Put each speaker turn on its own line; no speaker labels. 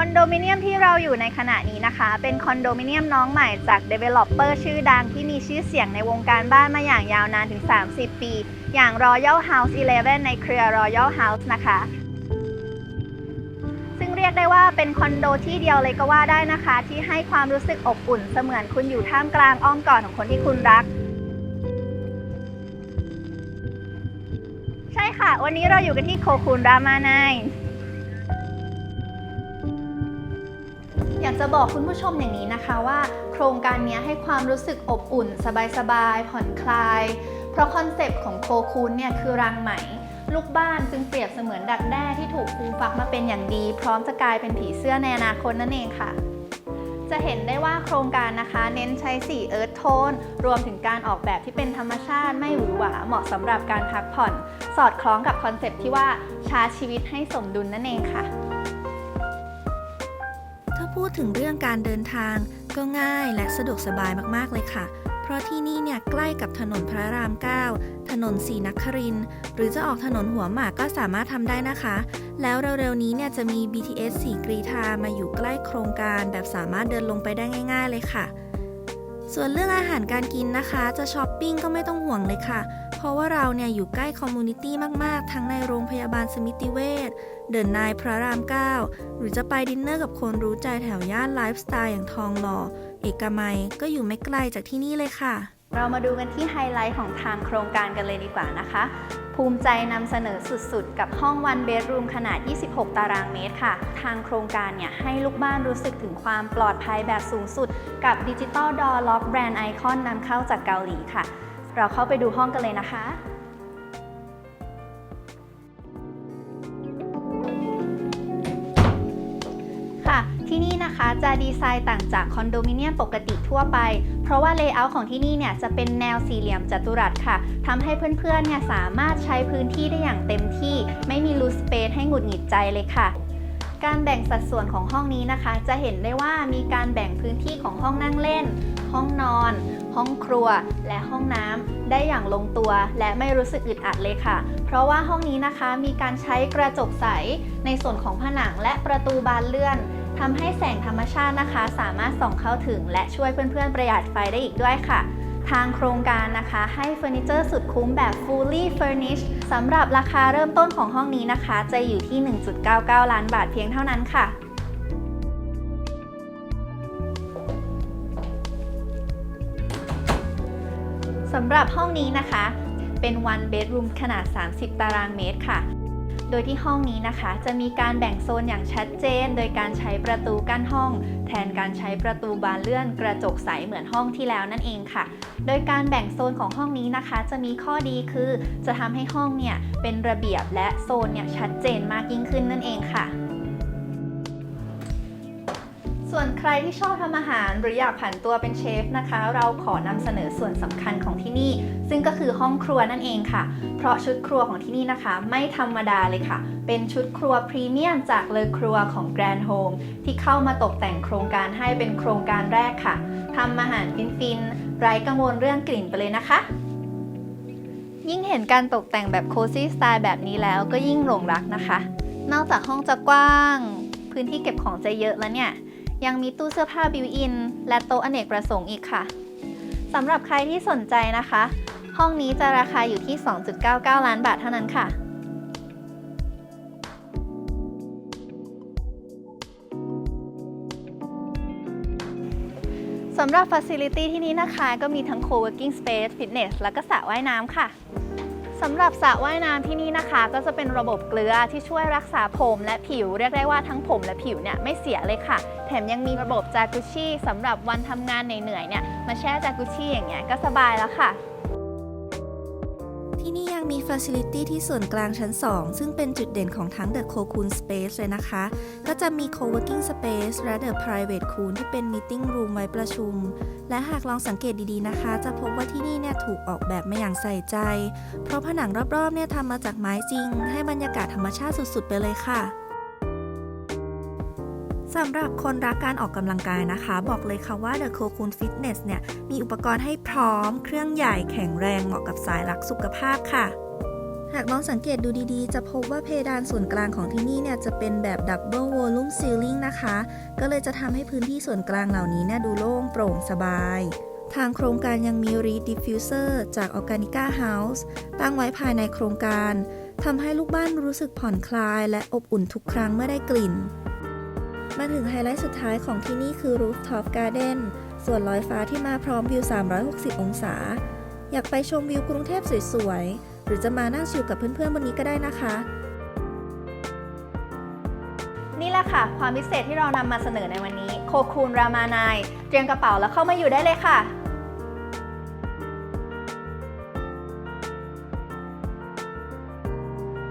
คอนโดมิเนียมที่เราอยู่ในขณะนี้นะคะ เป็นคอนโดมิเนียมน้องใหม่จาก Developer ชื่อดังที่มีชื่อเสียงในวงการบ้านมาอย่างยาวนานถึง 30 ปี อย่าง Royal House 11 ในเครือ Royal House นะคะ ซึ่งเรียกได้ว่าเป็นคอนโดที่เดียวเลยก็ว่าได้นะคะ ที่ให้ความรู้สึกอบอุ่นเสมือนคุณอยู่ท่ามกลางอ้อมกอดของคนที่คุณรักใช่ค่ะ วันนี้เราอยู่กันที่โคคูนรามานาย อยากจะบอกคุณผู้ชมอย่างนี้นะคะว่า โครงการนี้ให้ความรู้สึกอบอุ่น สบายๆผ่อนคลาย เพราะคอนเซปต์ของโคคูนเนี่ยคือรังไหม ลูกบ้านจึงเปรียบเสมือนดักแด้ที่ถูกฟูฟักมาเป็นอย่างดี พร้อมจะกลายเป็นผีเสื้อในอนาคตนั่นเองค่ะจะเห็นได้ว่าโครงการนะคะ เน้นใช้สีเอิร์ธโทน รวมถึงการออกแบบที่เป็นธรรมชาติไม่หวือหวาเหมาะสำหรับการพักผ่อน สอดคล้องกับคอนเซปต์ที่ว่าชาชีวิตให้สมดุลนั่นเองค่ะ
ถ้าพูดถึงเรื่องการเดินทาง ก็ง่ายและสะดวกสบายมากๆเลยค่ะ เพราะที่นี่เนี่ยใกล้กับถนนพระราม 9 ถนนสีนคริน หรือจะออกถนนหัวหมากก็สามารถทำได้นะคะ แล้วเร็วๆนี้เนี่ยจะมี BTS สีกรีธามาอยู่ใกล้โครงการแบบสามารถเดินลงไปได้ง่าย ๆ เลยค่ะ ส่วนเรื่องอาหารการกินนะคะ จะช้อปปิ้งก็ไม่ต้องห่วงเลยค่ะ ราะว่าเราเนี่ยอยู่ใกล้คอมมูนิตี้มากๆ ทั้งในโรงพยาบาลสมิติเวชเดินนายพระราม 9 หรือจะไปดินเนอร์กับคนรู้ใจแถวย่านไลฟ์สไตล์อย่างทองหล่อ เอกมัยก็อยู่ไม่ไกลจากที่นี่เลยค่ะ
เรามาดูกันที่ไฮไลท์ของทางโครงการกันเลยดีกว่านะคะ ภูมิใจนำเสนอสุดๆ กับห้องวันเบดรูมขนาด 26 ตารางเมตรค่ะ ทางโครงการเนี่ยให้ลูกบ้านรู้สึกถึงความปลอดภัยแบบสูงสุด กับดิจิตอลดอร์ล็อกแบรนด์ไอคอนนำเข้าจากเกาหลีค่ะ เราเข้าไปดูห้องกันเลยนะคะ ค่ะ ที่นี่นะคะจะดีไซน์ต่างจากคอนโดมิเนียมปกติทั่วไป เพราะว่าเลเยอร์ของที่นี่เนี่ยจะเป็นแนวสี่เหลี่ยมจัตุรัสค่ะทำให้เพื่อนๆเนี่ยสามารถใช้พื้นที่ได้อย่างเต็มที่ ไม่มีรูสเปซให้หงุดหงิดใจเลยค่ะการแบ่งสัดส่วนของห้องนี้นะคะ จะเห็นได้ว่ามีการแบ่งพื้นที่ของห้องนั่งเล่น ห้องนอน ห้องครัว และห้องน้ำได้อย่างลงตัว และไม่รู้สึกอึดอัดเลยค่ะ เพราะว่าห้องนี้นะคะมีการใช้กระจกใสในส่วนของผนังและประตูบานเลื่อนทำให้แสงธรรมชาตินะคะ สามารถส่องเข้าถึง และช่วยเพื่อนๆ ประหยัดไฟได้อีกด้วยค่ะ ทางโครงการนะคะให้เฟอร์นิเจอร์สุดคุ้มแบบ fully furnished สำหรับราคาเริ่มต้นของห้องนี้นะคะ จะอยู่ที่ 1.99 ล้านบาทเพียงเท่านั้นค่ะ สำหรับห้องนี้นะคะ เป็น one bedroom ขนาด 30 ตารางเมตรค่ะ โดยที่ห้องนี้นะคะ จะมีการแบ่งโซนอย่างชัดเจน โดยการใช้ประตูกั้นห้อง แทนการใช้ประตูบานเลื่อนกระจกใสเหมือนห้องที่แล้วนั่นเองค่ะ โดยการแบ่งโซนของห้องนี้นะคะ จะมีข้อดีคือ จะทำให้ห้องเนี่ยเป็นระเบียบและโซนเนี่ยชัดเจนมากยิ่งขึ้นนั่นเองค่ะ ส่วนใครที่ชอบทำอาหารหรืออยากผันตัวเป็นเชฟนะคะ เราขอนำเสนอส่วนสำคัญของที่นี่ ซึ่งก็คือห้องครัวนั่นเองค่ะ เพราะชุดครัวของที่นี่นะคะ ไม่ธรรมดาเลยค่ะ เป็นชุดครัวพรีเมียมจากเลอครัวของ Grand Home ที่เข้ามาตกแต่งโครงการให้เป็นโครงการแรกค่ะทำอาหารฟินๆไร้กังวลเรื่องกลิ่นไปเลยนะคะยิ่งเห็นการตกแต่งแบบโคซี่สไตล์แบบนี้แล้วก็ยิ่งหลงรักนะคะ นอกจากห้องจะกว้าง พื้นที่เก็บของจะเยอะแล้วเนี่ย ยังมีตู้เสื้อผ้าบิวอิน และโต๊ะอเนกประสงค์อีกค่ะสำหรับใครที่สนใจนะคะ ห้องนี้จะราคาอยู่ที่ 2.99 ล้านบาทเท่านั้นค่ะสำหรับ Facility ที่นี้นะคะ ก็มีทั้ง Co-working Space Fitness แล้วก็สระว่ายน้ำค่ะ สำหรับสระว่ายน้ำที่นี่นะคะ ก็จะเป็นระบบเกลือที่ช่วยรักษาผมและผิว เรียกได้ว่าทั้งผมและผิวเนี่ยไม่เสียเลยค่ะ แถมยังมีระบบจากุชี่สำหรับวันทำงานเหนื่อยๆเนี่ยมาแช่จากุชี่อย่างเงี้ยก็สบายแล้วค่ะ
ที่นี่ยังมี Facility ที่ส่วนกลางชั้น 2 ซึ่งเป็นจุดเด่นของทั้ง The Cocoon Space เลยนะคะ ก็จะมี Co-working Space และ The Private Coon ที่เป็น Meeting Room ไว้ประชุม และหากลองสังเกตดีๆนะคะ จะพบว่าที่นี่เนี่ยถูกออกแบบมาอย่างใส่ใจ เพราะผนังรอบๆเนี่ยทำมาจากไม้จริง ให้บรรยากาศธรรมชาติสุดๆ ไปเลยค่ะ สำหรับคนรักการออกกำลังกายนะคะ บอกเลยค่ะว่า The Cocoon Fitness เนี่ย มีอุปกรณ์ให้พร้อม เครื่องใหญ่แข็งแรงเหมาะกับสายรักสุขภาพค่ะ หากลองสังเกตดูดีๆ จะพบว่าเพดานส่วนกลางของที่นี่เนี่ย จะเป็นแบบ Double Volume Ceiling นะคะ ก็เลยจะทำให้พื้นที่ส่วนกลางเหล่านี้เนี่ยดูโล่งโปร่งสบายทางโครงการยังมี Reed Diffuser จาก Organica House ตั้งไว้ภายในโครงการทำให้ลูกบ้านรู้สึกผ่อนคลายและอบอุ่นทุกครั้งเมื่อได้กลิ่น มาถึงไฮไลท์สุดท้ายของที่นี่คือ Rooftop Garden ส่วนลอยฟ้าที่มาพร้อมวิว 360 องศา อยากไปชมวิวกรุงเทพสวยๆ หรือจะมานั่งชิลกับเพื่อนๆบนนี้ก็ได้นะคะ
นี่แหละค่ะ ความพิเศษที่เรานำมาเสนอในวันนี้ โคคูนรามานาย เตรียมกระเป๋าแล้วเข้ามาอยู่ได้เลยค่ะ